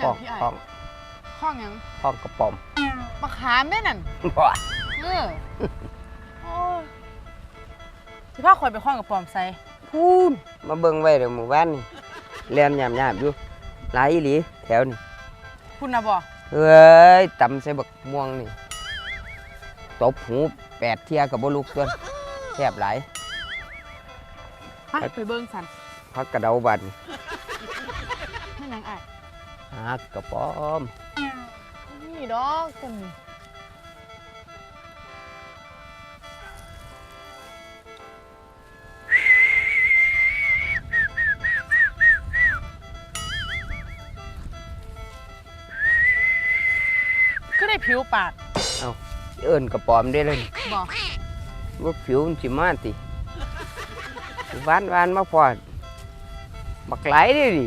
หคยัล้องงพี่ไอ้คล้องข้องหยังคล้องกระป๋อมบักขามได้นั่นบ่เออโอ้ยสิพาข่อยไปข้องกับปอมใส่พูนมาเบิ่งไว้เดี๋ยวหมู่บ้านนี่เรียนยามๆอยู่หลายอีหลีแถวนี่คุณนะบ่เอ้ยตำใส่บักม่วงนี่ตบหูแปดเที่ยกับบ่ลุกส่วนแทบหลายไปไปเบิ่งสันพักกระเดาบัดนไม่หยังไอ้าย หักกระป๋อม นี่ดอกคนนี้ก็ได้ผิวปากเอิ้นกระป๋อมได้เลยบอกว่าผิวมันสิมาติหวานหวานๆมาพอดบักไหลายเด้ดิ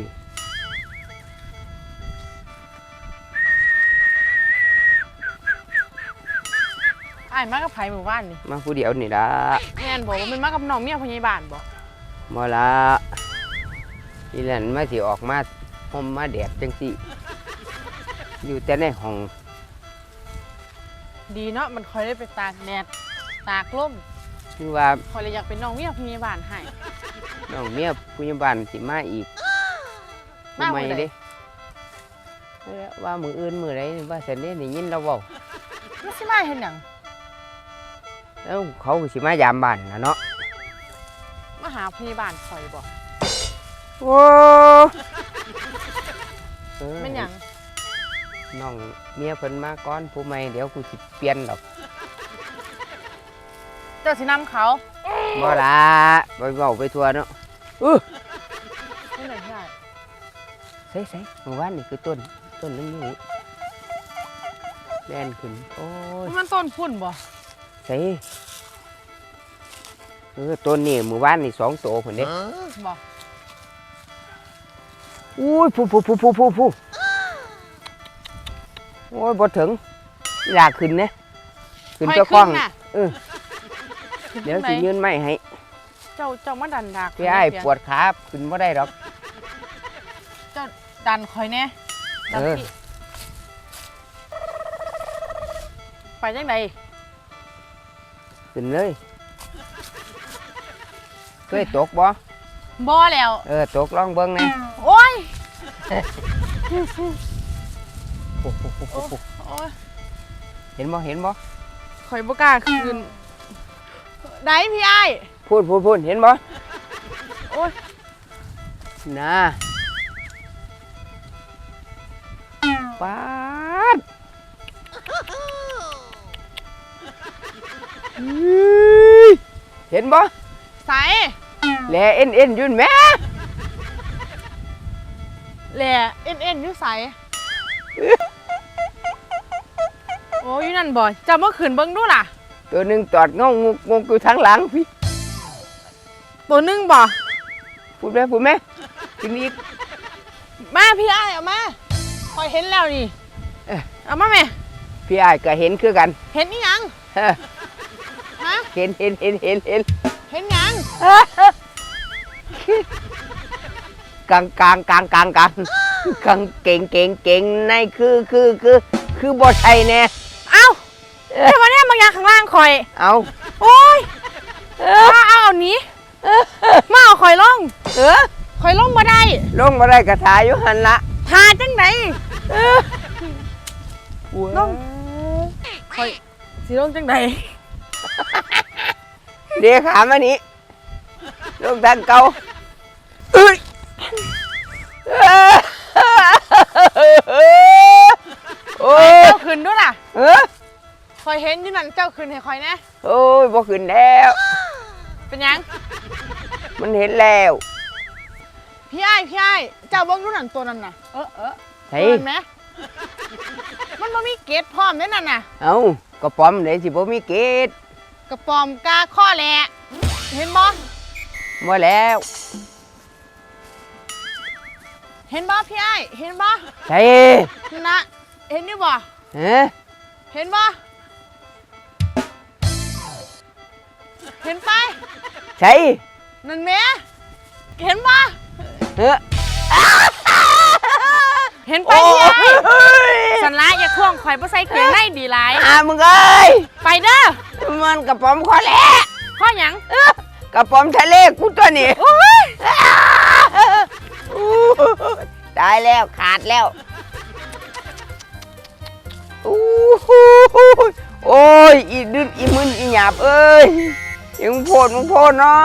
อ้ายมากับไผหมู่บ้านนี่มาผู้เดียวนี่ละแม่นบอกว่ามันมากับน้องเมียพยาบาลบอกมาละอีหลันมาสิออกมาห่มมาแดดจังสิอยู่แต่ในห้องดีเนาะมันคอยได้ไปตากแดดตากลมคือว่าคอยเลยอยากเป็นน้องเมียพยาบาลให้น้องเมียผู้ใหญ่บ้านสิมาอีกมาทำไมมื้อใดเด้เอ้อว่ามืออื่นมือไรว่าเสร็จนี่ได้ยินเราเว้ามันสิมาเห็นหยัง แล้วเขาก็สิมายามบ้านนะเนาะมาหาพยาบาลคอยบอกโอ้เออเป็นหยังน้องเมียเพิ่นมาก่อนผู้ใหม่เดี๋ยวกูสิเปลี่ยนดอกเจ้าสินำเขาบ่ละไปเว้าไปทัวเนาะอื้อไม่ไหนพี่ไอ้ายใส่ใส่เมื่อวานนี่คือต้นต้นนึงนี่แล่นขึ้นโอ้ยมันต้นพุ่นบ่ใส่เออต้นนี่เมื่อวานนี่สองโตคนเด้บ่อุ้ยผู้ผู้ผู้ผู้ผู้ผู้โอ้ยบ่ถึงอยากขึ้นเนี่ยขึ้นคอยเจ้าคล้องน่ะเออขึ้นเดี๋ยวจังสิใดยืนไม่ให้ เจ้าเจ้ามาดันดากพี่ไอ้ายปวดขาขึ้นบ่ได้ดอก เจ้าดันคอยแน่ดันเออพี่ไปจังได ขึ้นเลย เคยตกบ่บ่แล้ว เออตกลองเบิ่งแหน่โอ้ย โอ้โหโอ้โหโอ้โอ้โหโอ้ยเห็นบ่เห็นบ่คอยบ่กล้าคืนได้พี่ไอ้าย พูดพูดพูดเห็นบ่โอ้ย น่ะปาดอื้อ เห็นบ่ใสแลเอ็นเอ็นอยุ่นแหม่แหล่เอ็นเอ็นอยู่ใสโอ้ยอยู่นั่นบ่เจะมาขืนเบิ่งดูล่ะ ตัวหนึ่งตอดงงงกงกอยู่ทางหลังพี่ ตัวหนึงบ่พูดไหมพูดไหมกินอีกมาพี่ไอ้ายเอามาคอยเห็นแล้วนี่เอ๊ะเอามาแม่พี่อ้ายก็เห็นคือกัน เห็นนี่ยัง เออฮะ เห็นเห็นเห็นเห็นเห็นเห็นยังกลางกลางกลางกลางกลางกลางเก่งเก่งเก่งในคือคือคือคือบ่ใช่แน่เอ้าเดี๋ยวมาเนี่ยบางอย่างข้างล่างคอย เอาโอ้ยมาเอาเอาหนี้มาเอาคอยลงเออคอยลงมาได้ลงมาได้กระถายอยู่หันละทาจังไหนลงคอยสิลงจังไหน เดี๋ยวขามานี้ลงทางเก่าเอ้ยโอ้ยเจ้าขึ้นด้วยล่ะเออคอยเห็นอยู่นั่นเจ้าขึ้นให้คอยแนะโอ้ยบ่ขึ้นแล้ว เป็นหยังมันเห็นแล้วพี่ไอ้ายพี่ไอ้ายเจ้าเบิ้งดูนั่นตัวนั้นน่ะเออเออเฮ้ยตัวนั้นไหมมันบ่มีเกตพร้อมเด้นั่นน่ะเอากระป๋อมเลยสิบ่มีเกต กระปอมกาข้อแหละเห็นบ่มาแล้ว เห็นบ่พี่ไอ้ายเห็นบ่ใช่นั่นนะเห็นอยู่บ่เฮ้เห็นบ่เห็นไปใช่นั่นแหม่เห็นบ่เฮ้เห็นไปโอ้พี่ยสันละอย่าท่วงข่อยบ่ใส่เกงในดีหลายอามึงเอ้ย ไปเด้อ มันกระป๋อมคอแหละข้อหยังกระป๋อมทะเลกูตัวนี้ตายแล้วขาดแล้วอู้หูโอ้ยอีดึดอีมึนอีหยาบเอ้ยยังโพดมึงโพดเนาะ